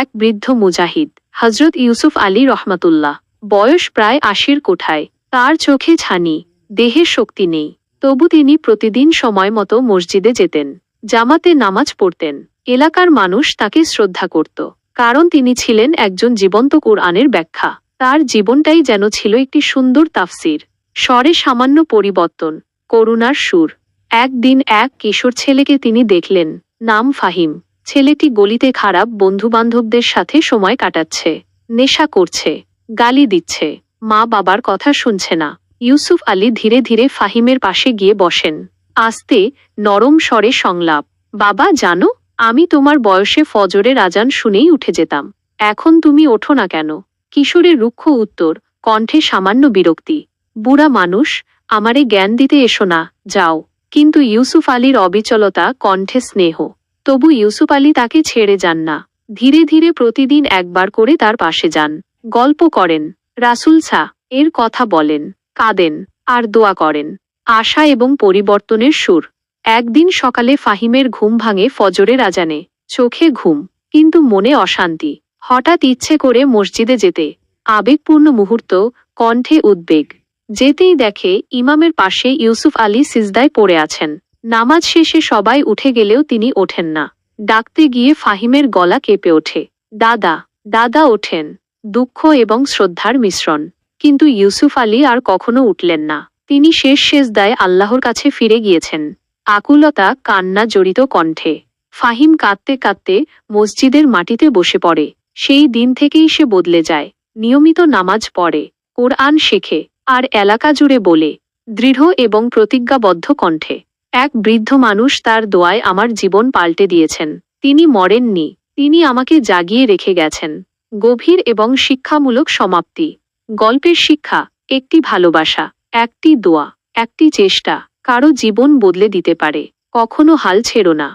এক বৃদ্ধ মুজাহিদ হজরত ইউসুফ আলী রহমাতুল্লাহ। বয়স প্রায় আশির কোঠায়। তার চোখে ছানি, দেহে শক্তি নেই। তবু তিনি প্রতিদিন সময় মতো মসজিদে যেতেন, জামাতে নামাজ পড়তেন। এলাকার মানুষ তাকে শ্রদ্ধা করত, কারণ তিনি ছিলেন একজন জীবন্ত কোরআনের ব্যাখ্যা। তার জীবনটাই যেন ছিল একটি সুন্দর তাফসির। স্বরে সামান্য পরিবর্তন, করুণার সুর। একদিন এক কিশোর ছেলেকে তিনি দেখলেন, নাম ফাহিম। ছেলেটি গলিতে খারাপ বন্ধুবান্ধবদের সাথে সময় কাটাচ্ছে, নেশা করছে, গালি দিচ্ছে, মা বাবার কথা শুনছে না। ইউসুফ আলী ধীরে ধীরে ফাহিমের পাশে গিয়ে বসেন। আস্তে, নরম স্বরে সংলাপ, বাবা, জানো, আমি তোমার বয়সে ফজরের আজান শুনেই উঠে যেতাম। এখন তুমি ওঠো না কেন? কিশোরের রুক্ষ উত্তর, কণ্ঠে সামান্য বিরক্তি। বুড়া মানুষ, আমারে জ্ঞান দিতে এসো না, যাও। কিন্তু ইউসুফ আলীর অবিচলতা কণ্ঠে স্নেহ। তবু ইউসুফ আলী তাকে ছেড়ে যান না। ধীরে ধীরে প্রতিদিন একবার করে তার পাশে যান। গল্প করেন, রাসুল ছা, এর কথা বলেন, কাঁদেন, আর দোয়া করেন। আশা এবং পরিবর্তনের সুর। একদিন সকালে ফাহিমের ঘুম ভাঙে ফজরের আজানে। চোখে ঘুম, কিন্তু মনে অশান্তি। হঠাৎ ইচ্ছে করে মসজিদে যেতে। আবেগপূর্ণ মুহূর্ত, কণ্ঠে উদ্বেগ। যেতেই দেখে ইমামের পাশে ইউসুফ আলী সিজদায় পড়ে আছেন। নামাজ শেষে সবাই উঠে গেলেও তিনি ওঠেন না। ডাকতে গিয়ে ফাহিমের গলা কেঁপে ওঠে। দাদা দাদা ওঠেন। দুঃখ এবং শ্রদ্ধার মিশ্রণ। কিন্তু ইউসুফ আলী আর কখনো উঠলেন না। তিনি শেষ সেজদায় আল্লাহর কাছে ফিরে গিয়েছেন। আকুলতা কান্না জড়িত কণ্ঠে। ফাহিম কাঁদতে কাঁদতে মসজিদের মাটিতে বসে পড়ে। সেই দিন থেকেই সে বদলে যায়। নিয়মিত নামাজ পড়ে, কোরআন শেখে, আর এলাকা জুড়ে বলে। দৃঢ় এবং প্রতিজ্ঞাবদ্ধ কণ্ঠে। এক বৃদ্ধ মানুষ তার দোয়ায় আমার জীবন পাল্টে দিয়েছেন। তিনি মরেননি, তিনি আমাকে জাগিয়ে রেখে গেছেন। গভীর এবং শিক্ষামূলক সমাপ্তি। গল্পের শিক্ষা, একটি ভালোবাসা, একটি দোয়া, একটি চেষ্টা, কারও জীবন বদলে দিতে পারে, কখনো হাল ছেড়ো না।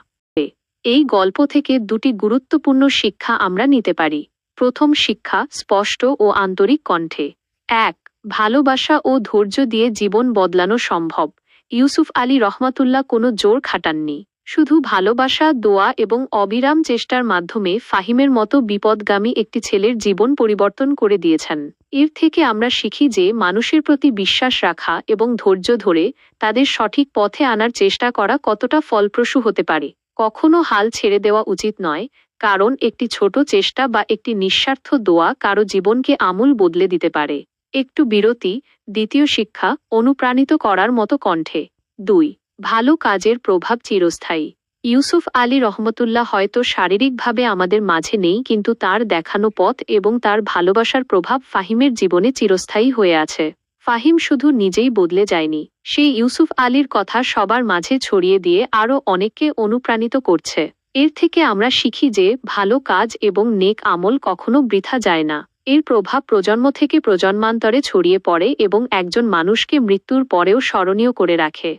এই গল্প থেকে দুটি গুরুত্বপূর্ণ শিক্ষা আমরা নিতে পারি। প্রথম শিক্ষা, স্পষ্ট ও আন্তরিক কণ্ঠে। এক, ভালোবাসা ও ধৈর্য দিয়ে জীবন বদলানো সম্ভব। ইউসুফ আলী রহমাতুল্লাহ কোনো জোর খাটাননি। শুধু ভালোবাসা, দোয়া এবং অবিরাম চেষ্টার মাধ্যমে ফাহিমের মতো বিপদগামী একটি ছেলের জীবন পরিবর্তন করে দিয়েছেন। এর থেকে আমরা শিখি যে মানুষের প্রতি বিশ্বাস রাখা এবং ধৈর্য ধরে তাদের সঠিক পথে আনার চেষ্টা করা কতটা ফলপ্রসূ হতে পারে। কখনো হাল ছেড়ে দেওয়া উচিত নয়, কারণ একটি ছোট চেষ্টা বা একটি নিঃস্বার্থ দোয়া কারও জীবনকে আমূল বদলে দিতে পারে। একটু বিরতি, দ্বিতীয় শিক্ষা, অনুপ্রাণিত করার মতো কণ্ঠে। দুই, ভালো কাজের প্রভাব চিরস্থায়ী। ইউসুফ আলী রহমতুল্লাহ হয়তো শারীরিকভাবে আমাদের মাঝে নেই, কিন্তু তার দেখানো পথ এবং তার ভালোবাসার প্রভাব ফাহিমের জীবনে চিরস্থায়ী হয়ে আছে। ফাহিম শুধু নিজেই বদলে যায়নি, সে ইউসুফ আলীর কথা সবার মাঝে ছড়িয়ে দিয়ে আরও অনেককে অনুপ্রাণিত করছে। এর থেকে আমরা শিখি যে ভালো কাজ এবং নেক আমল কখনো বৃথা যায় না। এর প্রভাব প্রজন্ম থেকে প্রজন্মান্তরে ছড়িয়ে পড়ে এবং একজন মানুষকে মৃত্যুর পরেও স্মরণীয় করে রাখে।